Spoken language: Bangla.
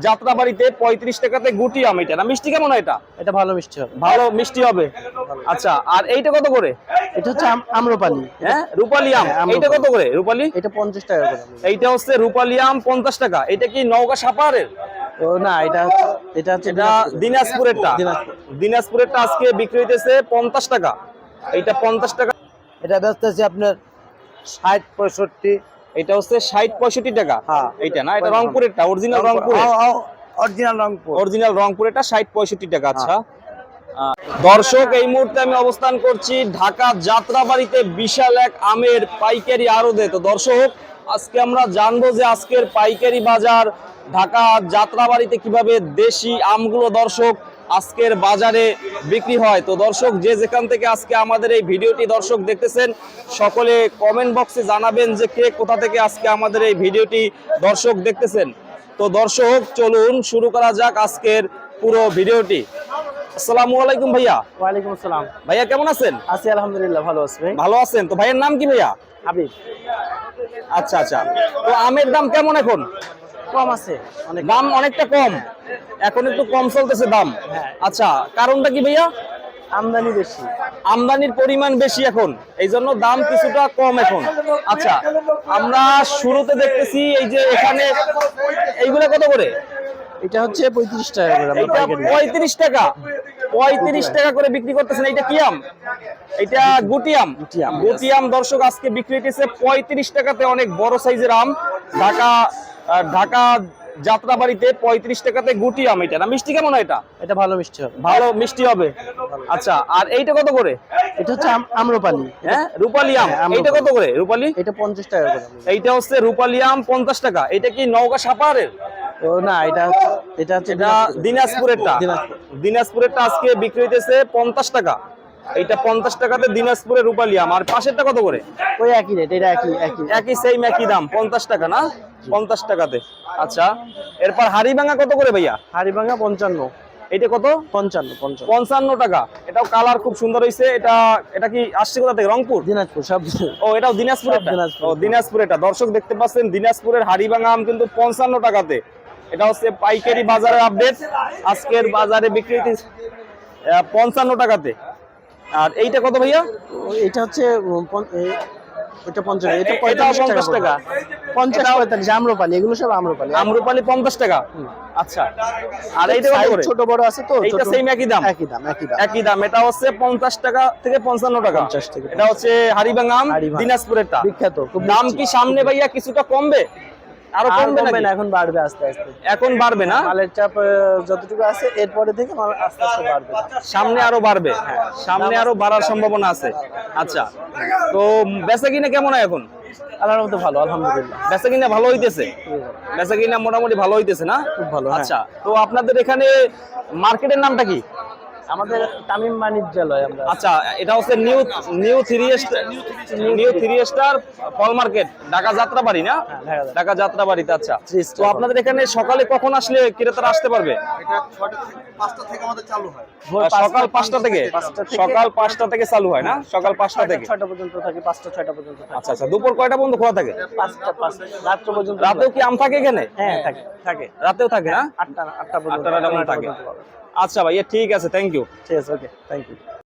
যাত্রাবাড়িতে পঁয়ত্রিশ টাকাতে গুটি আম এটা। না মিষ্টি কেমন এটা? এটা ভালো মিষ্টি হবে। ভালো মিষ্টি হবে? আচ্ছা আর এইটা কত করে? এটা হচ্ছে আম- আম্রপালি। হ্যাঁ? রূপালি আম। হ্যাঁ। এইটা কত করে রূপালি? এটা পঞ্চাশ টাকা করে। এইটা হচ্ছে রূপালি আম পঞ্চাশ টাকা। এটা কি নওগাঁ সাপারের না এটা এটা হচ্ছে এটা দিনাজপুরেরটা। দিনাজপুর। দিনাজপুরেরটা আজকে বিক্রি হইতেছে পঞ্চাশ টাকা। এইটা পঞ্চাশ টাকা এটা আপনার ষাট পঁয়ষট্টি এটা হচ্ছে ষাট পঁয়ষট্টি টাকা। হ্যাঁ। এইটা না? এটা রংপুরেরটা original Rangpur original Rangpur. Original রংপুরেরটা ষাট পঁয়ষট্টি টাকা আচ্ছা। আহ, দর্শক এই মুহূর্তে আমি অবস্থান করছি ঢাকা যাত্রাবাড়িতে বিশাল এক আমের পাইকারি আড়তে। তো দর্শক আজকে আমরা জানব যে আজকের পাইকারি বাজার ঢাকা যাত্রাবাড়িতে কীভাবে দেশি আমগুলো দর্শক আজকের বাজারে বিক্রি হয়। তো দর্শক যে যেখান থেকে আজকে আমাদের এই ভিডিওটি দর্শক দেখতেছেন সকলে কমেন্ট বক্সে জানাবেন যে কে কোথা থেকে আজকে আমাদের এই ভিডিওটি দর্শক দেখতেছেন। তো দর্শক চলুন শুরু করা যাক আজকের পুরো ভিডিওটি। আসসালামু আলাইকুম ভাইয়া। ওয়ালাইকুম আসসালাম। ভাইয়া কেমন আছেন? আছি আলহামদুলিল্লাহ ভালো আছি ভাই। ভালো আছেন? তো ভাইয়ের নাম কি ভাইয়া? হাবিব। আচ্ছা আচ্ছা। তো আমের দাম কেমন এখন? কম আছে। দাম অনেকটা কম। এখন একটু কম চলতেছে দাম। হ্যাঁ। আচ্ছা কারণটা কি ভাইয়া? আমদানি বেশি। আমদানির পরিমাণ বেশি এখন। এই জন্য দাম কিছুটা কম এখন। আচ্ছা আমরা শুরুতে দেখতেছি এই যে এখানে এইগুলো কত করে? এটা হচ্ছে পঁয়ত্রিশ টাকা করে। পঁয়ত্রিশ টাকা। পঁয়ত্রিশ টাকা করে বিক্রি করতেছেন। এইটা কি আম? এটা গুটি আম। গুটি আম, দর্শক আজকে বিক্রি হইতেছে পঁয়ত্রিশ টাকাতে অনেক বড় সাইজের আম। ঢাকা ঢাকা যাত্রাবাড়িতে পঁয়ত্রিশ টাকাতে গুটি আম এটা। না মিষ্টি কেমন এটা? এটা ভালো মিষ্টি হবে। ভালো মিষ্টি হবে? আচ্ছা আর এইটা কত করে? এটা হচ্ছে আম- আম্রপালি। হ্যাঁ? রূপালি আম। হ্যাঁ, এইটা কত করে? রূপালি? এটা পঞ্চাশ টাকা করে। এইটা হচ্ছে রূপালি আম পঞ্চাশ টাকা। এটা কি নৌকা সাপারের ও না এটা এটা হচ্ছে এটা দিনাজপুরেরটা। দিনাজপুরেরটা আজকে বিক্রি হইতেছে পঞ্চাশ টাকা। এইটা পঞ্চাশ টাকাতে দিনাজপুরের রূপালি আম। আর পাশেরটা কত করে? ওই একই রেট এটা একই একই। একই সেম একই দাম পঞ্চাশ টাকা না? পঞ্চাশ টাকাতে। আচ্ছা এরপর হাড়িভাঙা কত করে ভাইয়া? হাড়িভাঙা পঞ্চান্ন। এটা কত? পঞ্চান্ন পঞ্চান্ন। পঞ্চান্ন টাকা। এটাও কালার খুব সুন্দর হয়েছে এটা এটা কি আসছে কোথা থেকে? রংপুর? দিনাজপুর সব ও এটাও দিনাজপুর দিনাজপুর। ও দিনাজপুর এটা দর্শক দেখতে পাচ্ছেন দিনাজপুরের হাড়িভাঙা আম কিন্তু পঞ্চান্ন টাকাতে। এটা হচ্ছে পাইকারি বাজারের আপডেট আজকের বাজারে বিক্রি পঞ্চান্ন টাকাতে। আর এইটা কত ভাইয়া? এটা হচ্ছে এটা পঞ্চাশ এটা পঞ্চাশ টাকা টাকা। পঞ্চাশ পঁয়তাল্লিশ আম্রপালি এগুলো সব আম্রপালি। আমরুপালি পঞ্চাশ টাকা? আচ্ছা। আর এইটা ছোট বড় আছে তো সেম একই দাম? একই দাম একই দাম। একই দাম। এটা হচ্ছে পঞ্চাশ টাকা থেকে পঞ্চান্ন টাকা। 50 থেকে এটা হচ্ছে আম। দিনাজপুরেরটা। বিখ্যাত দাম কি সামনে ভাইয়া কিছুটা কমবে? আরও কমবে না এখন বাড়বে আস্তে আস্তে। এখন বাড়বে না? মালের চাপ যতটুকু আছে এরপরে থেকে মাল আস্তে আস্তে বাড়বে। সামনে আরও বাড়বে সামনে আরও বাড়ার সম্ভাবনা আছে। আচ্ছা। তো বেচা কিনা কেমন হয় এখন? আল্লাহর মতো ভালো আলহামদুলিল্লাহ। বেচা কিনা ভালো হইতেছে? বেচা কিনা মোটামুটি ভালো হইতেছে না? খুব ভালো, হ্যাঁ। আচ্ছা। তো আপনাদের এখানে মার্কেটের নামটা কি? আমাদের তামিম বাণিজ্যালয় আমরা আচ্ছা এটা হচ্ছে new new three star new three star ফল মার্কেট ঢাকা যাত্রাবাড়ি না? হ্যাঁ, ঢাকা যাত্রাবাড়িতে আচ্ছা। তো আপনাদের এখানে সকালে কখন আসলে ক্রেতারা আসতে পারবে? হয়। সকাল পাঁচটা থেকে? সকাল পাঁচটা থেকে চালু হয় না? সকাল পাঁচটা থেকে? ছয়টা পর্যন্ত থাকে পাঁচটা ছয়টা পর্যন্ত আচ্ছা আচ্ছা দুপুর কয়টা পর্যন্ত খোলা থাকে? পাঁচটা পাঁচটা রাত্র পর্যন্ত রাতেও কি আম থাকে এখানে? হ্যাঁ থাকে। থাকে? রাতেও থাকে না? আটটা আটটা থাকে। আচ্ছা ভাইয়া ঠিক আছে থ্যাংক ইউ ঠিক আছে ওকে থ্যাংক ইউ